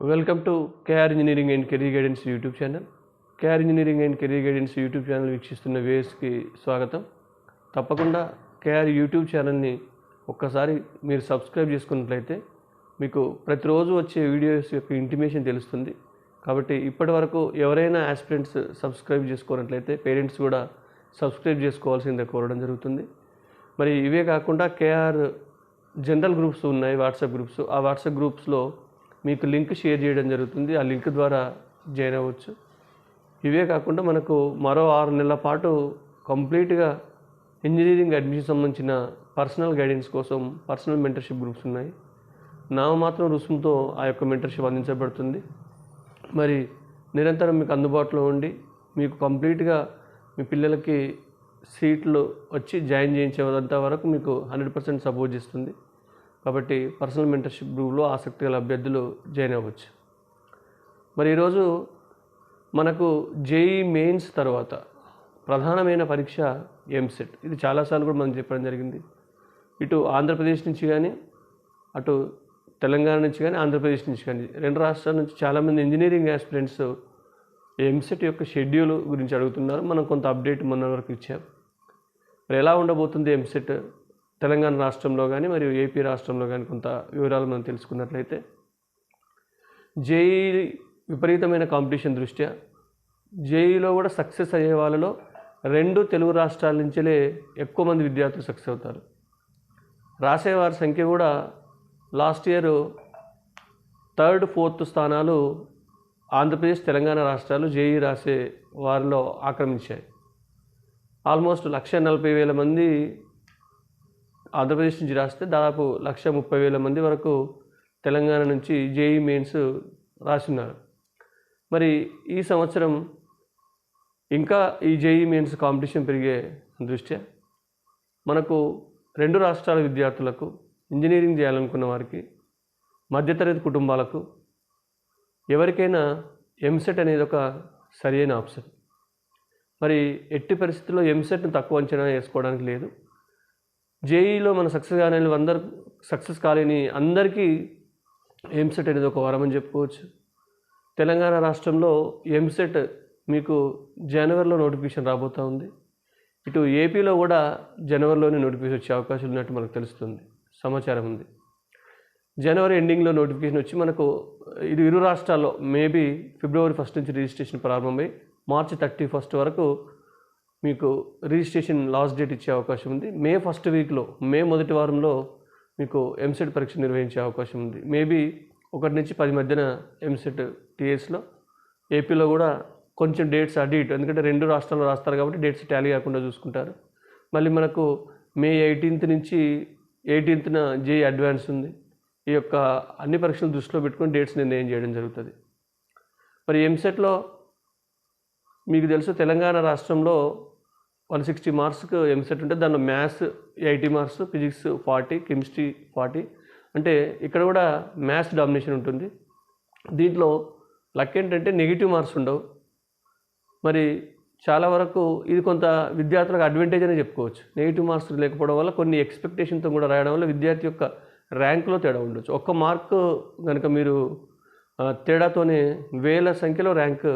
Welcome to KR engineering and career guidance YouTube channel KR engineering and career guidance YouTube channel వీక్షిస్తున్న వేస్కి స్వాగతం. తప్పకుండా KR YouTube ఛానల్ని ఒక్కసారి మీరు సబ్స్క్రైబ్ చేసుకున్నట్లయితే మీకు ప్రతిరోజు వచ్చే వీడియోస్ యొక్క ఇంటిమేషన్ తెలుస్తుంది. కాబట్టి ఇప్పటి వరకు ఎవరైనా ఆస్పిరెంట్స్ సబ్స్క్రైబ్ చేసుకున్నట్లయితే పేరెంట్స్ కూడా సబ్స్క్రైబ్ చేసుకోవాల్సిందే కోరడం జరుగుతుంది. మరి ఇవే కాకుండా కేఆర్ జనరల్ గ్రూప్స్ ఉన్నాయి వాట్సాప్ గ్రూప్స్ ఆ వాట్సాప్ గ్రూప్స్లో మీకు లింక్ షేర్ చేయడం జరుగుతుంది. ఆ లింక్ ద్వారా జాయిన్ అవ్వచ్చు. ఇవే కాకుండా మనకు మరో ఆరు నెలల పాటు కంప్లీట్గా ఇంజనీరింగ్ అడ్మిషన్ సంబంధించిన పర్సనల్ గైడెన్స్ కోసం పర్సనల్ మెంటర్షిప్ గ్రూప్స్ ఉన్నాయి. నామమాత్రం రుసుముతో ఆ యొక్క మెంటర్షిప్ అందించబడుతుంది. మరి నిరంతరం మీకు అందుబాటులో ఉండి మీకు కంప్లీట్గా మీ పిల్లలకి సీట్లు వచ్చి జాయిన్ చేయించేదంతా వరకు మీకు హండ్రెడ్ పర్సెంట్ సపోర్ట్ చేస్తుంది. కాబట్టి పర్సనల్ మెంటర్షిప్ గ్రూప్లో ఆసక్తి గల అభ్యర్థులు జాయిన్ అవ్వచ్చు. మరి ఈరోజు మనకు జేఈ మెయిన్స్ తర్వాత ప్రధానమైన పరీక్ష ఎంసెట్ ఇది చాలాసార్లు కూడా మనం చెప్పడం జరిగింది. ఇటు ఆంధ్రప్రదేశ్ నుంచి కానీ అటు తెలంగాణ నుంచి కానీ ఆంధ్రప్రదేశ్ నుంచి కానీ రెండు రాష్ట్రాల నుంచి చాలామంది ఇంజనీరింగ్ ఆస్పిరెంట్స్ ఎంసెట్ యొక్క షెడ్యూల్ గురించి అడుగుతున్నారు. మనం కొంత అప్డేట్ మొన్న వరకు ఇచ్చాం. మరి ఎలా ఉండబోతుంది ఎంసెట్ తెలంగాణ రాష్ట్రంలో కానీ మరియు ఏపీ రాష్ట్రంలో కానీ కొంత వివరాలు మనం తెలుసుకున్నట్లయితే జేఈ విపరీతమైన కాంపిటీషన్ దృష్ట్యా జేఈలో కూడా సక్సెస్ అయ్యే వాళ్ళలో రెండు తెలుగు రాష్ట్రాల నుంచే ఎక్కువ మంది విద్యార్థులు సక్సెస్ అవుతారు. రాసేవారి సంఖ్య కూడా లాస్ట్ ఇయర్ థర్డ్ ఫోర్త్ స్థానాలు ఆంధ్రప్రదేశ్ తెలంగాణ రాష్ట్రాలు జేఈ రాసే వారిలో ఆక్రమించాయి. ఆల్మోస్ట్ లక్ష నలభై వేల మంది ఆంధ్రప్రదేశ్ నుంచి రాస్తే దాదాపు లక్ష ముప్పై వేల మంది వరకు తెలంగాణ నుంచి జేఈ మెయిన్స్ రాస్తున్నారు మరి ఈ సంవత్సరం ఇంకా ఈ జేఈ మెయిన్స్ కాంపిటీషన్ పెరిగే దృష్ట్యా? మనకు రెండు రాష్ట్రాల విద్యార్థులకు ఇంజనీరింగ్ చేయాలనుకున్న వారికి మధ్యతరగతి కుటుంబాలకు ఎవరికైనా ఎంసెట్ అనేది ఒక సరైన ఆప్షన్. మరి ఎట్టి పరిస్థితుల్లో ఎంసెట్ను తక్కువ అంచనా వేసుకోవడానికి లేదు. జేఈలో మన సక్సెస్ కాని అందరు సక్సెస్ కాలేని అందరికీ ఎంసెట్ అనేది ఒక వరం అని చెప్పుకోవచ్చు. తెలంగాణ రాష్ట్రంలో ఎంసెట్ మీకు జనవరిలో నోటిఫికేషన్ రాబోతూ ఉంది. ఇటు ఏపీలో కూడా జనవరిలోనే నోటిఫికేషన్ వచ్చే అవకాశం ఉన్నట్టు మనకు తెలుస్తుంది. సమాచారం ఉంది. జనవరి ఎండింగ్లో నోటిఫికేషన్ వచ్చి మనకు ఇది ఇరు రాష్ట్రాల్లో మేబీ ఫిబ్రవరి ఫస్ట్ నుంచి రిజిస్ట్రేషన్ ప్రారంభమై మార్చి థర్టీ ఫస్ట్ వరకు మీకు రిజిస్ట్రేషన్ లాస్ట్ డేట్ ఇచ్చే అవకాశం ఉంది. మే ఫస్ట్ వీక్లో మే మొదటి వారంలో మీకు ఎంసెట్ పరీక్ష నిర్వహించే అవకాశం ఉంది. మేబీ ఒకటి నుంచి పది మధ్యన ఎంసెట్ టీఎస్లో ఏపీలో కూడా కొంచెం డేట్స్ అటు ఇటు ఎందుకంటే రెండు రాష్ట్రాల్లో రాస్తారు కాబట్టి డేట్స్ టాలీ కాకుండా చూసుకుంటారు. మళ్ళీ మనకు మే ఎయిటీన్త్ నుంచి ఎయిటీన్త్న జేఈ అడ్వాన్స్ ఉంది. ఈ యొక్క అన్ని పరీక్షలు దృష్టిలో పెట్టుకొని డేట్స్ నిర్ణయం చేయడం జరుగుతుంది. మరి ఎంసెట్లో మీకు తెలుసు తెలంగాణ రాష్ట్రంలో వన్ సిక్స్టీ మార్క్స్కి ఎంసెట్ ఉంటే దానిలో maths eighty marks physics forty chemistry forty. అంటే ఇక్కడ కూడా మ్యాథ్స్ డామినేషన్ ఉంటుంది. దీంట్లో లక్ ఏంటంటే నెగిటివ్ మార్క్స్ ఉండవు. మరి చాలా వరకు ఇది కొంత విద్యార్థులకు అడ్వాంటేజ్ అనే చెప్పుకోవచ్చు. నెగిటివ్ మార్క్స్ లేకపోవడం వల్ల కొన్ని ఎక్స్పెక్టేషన్తో కూడా రాయడం వల్ల విద్యార్థి యొక్క ర్యాంకులో తేడా ఉండొచ్చు. ఒక్క మార్క్ కనుక మీరు తేడాతోనే వేల సంఖ్యలో ర్యాంక్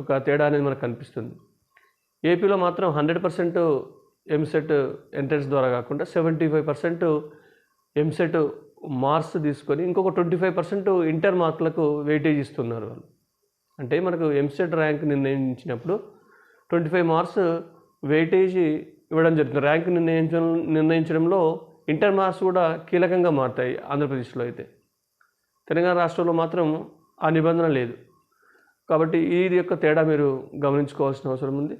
ఒక తేడా అనేది మనకు కనిపిస్తుంది. ఏపీలో మాత్రం హండ్రెడ్ పర్సెంట్ ఎంసెట్ ఎంట్రన్స్ ద్వారా కాకుండా seventy five percent EAMCET marks తీసుకొని ఇంకొక ట్వంటీ ఫైవ్ పర్సెంట్ ఇంటర్ మార్కులకు వెయిటేజ్ ఇస్తున్నారు వాళ్ళు. అంటే మనకు ఎంసెట్ ర్యాంక్ నిర్ణయించినప్పుడు ట్వంటీ ఫైవ్ మార్క్స్ వెయిటేజ్ ఇవ్వడం జరుగుతుంది. ర్యాంక్ నిర్ణయించడం నిర్ణయించడంలో ఇంటర్ మార్క్స్ కూడా కీలకంగా మారుతాయి ఆంధ్రప్రదేశ్లో అయితే. తెలంగాణ రాష్ట్రంలో మాత్రం ఆ నిబంధన లేదు. కాబట్టి ఈ యొక్క తేడా మీరు గమనించుకోవాల్సిన అవసరం ఉంది.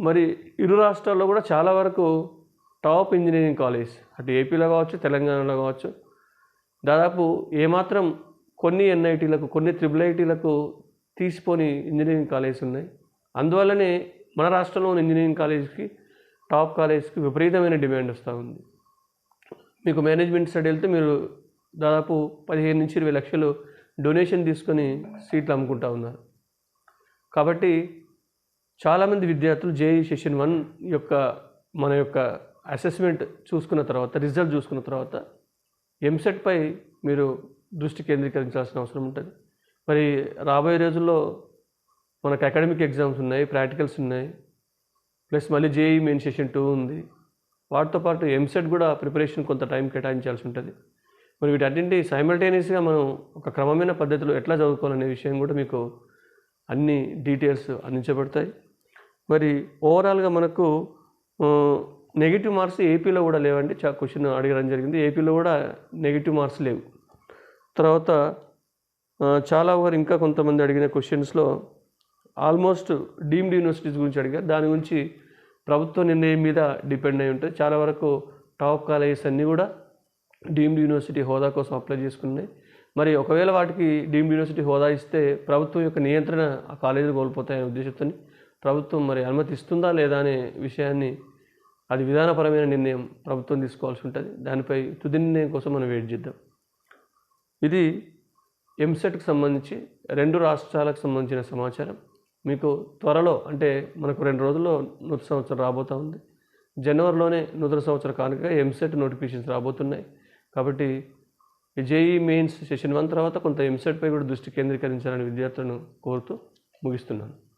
మరి ఇరు రాష్ట్రాల్లో కూడా చాలా వరకు టాప్ ఇంజనీరింగ్ కాలేజ్ అటు ఏపీలో కావచ్చు తెలంగాణలో కావచ్చు దాదాపు ఏమాత్రం కొన్ని ఎన్ఐటీలకు కొన్ని త్రిబుల్ ఐటీలకు తీసిపోని ఇంజనీరింగ్ కాలేజెస్ ఉన్నాయి. అందువల్లనే మన రాష్ట్రంలో ఉన్న ఇంజనీరింగ్ కాలేజ్కి టాప్ కాలేజ్కి విపరీతమైన డిమాండ్ వస్తూ ఉంది. మీకు మేనేజ్మెంట్ స్టడీ వెళ్తే మీరు దాదాపు పదిహేను నుంచి ఇరవై లక్షలు డొనేషన్ తీసుకొని సీట్లు అమ్ముకుంటా ఉన్నారు. కాబట్టి చాలామంది విద్యార్థులు జేఈ సెషన్ వన్ యొక్క మన యొక్క అసెస్మెంట్ చూసుకున్న తర్వాత రిజల్ట్ చూసుకున్న తర్వాత ఎంసెట్పై మీరు దృష్టి కేంద్రీకరించాల్సిన అవసరం ఉంటుంది. మరి రాబోయే రోజుల్లో మనకు అకాడమిక్ ఎగ్జామ్స్ ఉన్నాయి ప్రాక్టికల్స్ ఉన్నాయి ప్లస్ మళ్ళీ జేఈ మెయిన్ సెషన్ టూ ఉంది. వాటితో పాటు ఎంసెట్ కూడా ప్రిపరేషన్ కొంత టైం కేటాయించాల్సి ఉంటుంది. మరి వీటన్నింటి సైమల్టేనియస్గా మనం ఒక క్రమమైన పద్ధతిలో ఎట్లా చదువుకోవాలనే విషయం కూడా మీకు అన్ని డీటెయిల్స్ అందించబడతాయి. మరి ఓవరాల్గా మనకు నెగిటివ్ మార్క్స్ ఏపీలో కూడా లేవండి. చా క్వశ్చన్ అడగడం జరిగింది. ఏపీలో కూడా నెగిటివ్ మార్క్స్ లేవు. తర్వాత చాలా వారు ఇంకా కొంతమంది అడిగిన క్వశ్చన్స్లో ఆల్మోస్ట్ డీమ్డ్ యూనివర్సిటీస్ గురించి అడిగారు. దాని గురించి ప్రభుత్వ నిర్ణయం మీద డిపెండ్ అయి ఉంటుంది. చాలా వరకు టాప్ కాలేజెస్ అన్నీ కూడా డీమ్డ్ యూనివర్సిటీ హోదా కోసం అప్లై చేసుకున్నాయి. మరి ఒకవేళ వాటికి డీమ్డ్ యూనివర్సిటీ హోదా ఇస్తే ప్రభుత్వం యొక్క నియంత్రణ ఆ కాలేజీలు కోల్పోతాయనే ఉద్దేశంతో ప్రభుత్వం మరి అనుమతి ఇస్తుందా లేదా అనే విషయాన్ని అది విధానపరమైన నిర్ణయం ప్రభుత్వం తీసుకోవాల్సి ఉంటుంది. దానిపై తుది నిర్ణయం కోసం మనం వెయిట్ చేద్దాం. ఇది ఎంసెట్కి సంబంధించి రెండు రాష్ట్రాలకు సంబంధించిన సమాచారం. మీకు త్వరలో అంటే మనకు రెండు రోజుల్లో నూతన సంవత్సరం రాబోతూ ఉంది. జనవరిలోనే నూతన సంవత్సర కానుక ఎంసెట్ నోటిఫికేషన్స్ రాబోతున్నాయి. కాబట్టి జేఈ మెయిన్స్ సెషన్ వన్ తర్వాత కొంత ఎంసెట్పై కూడా దృష్టి కేంద్రీకరించాలని విద్యార్థులను కోరుతూ ముగిస్తున్నాను.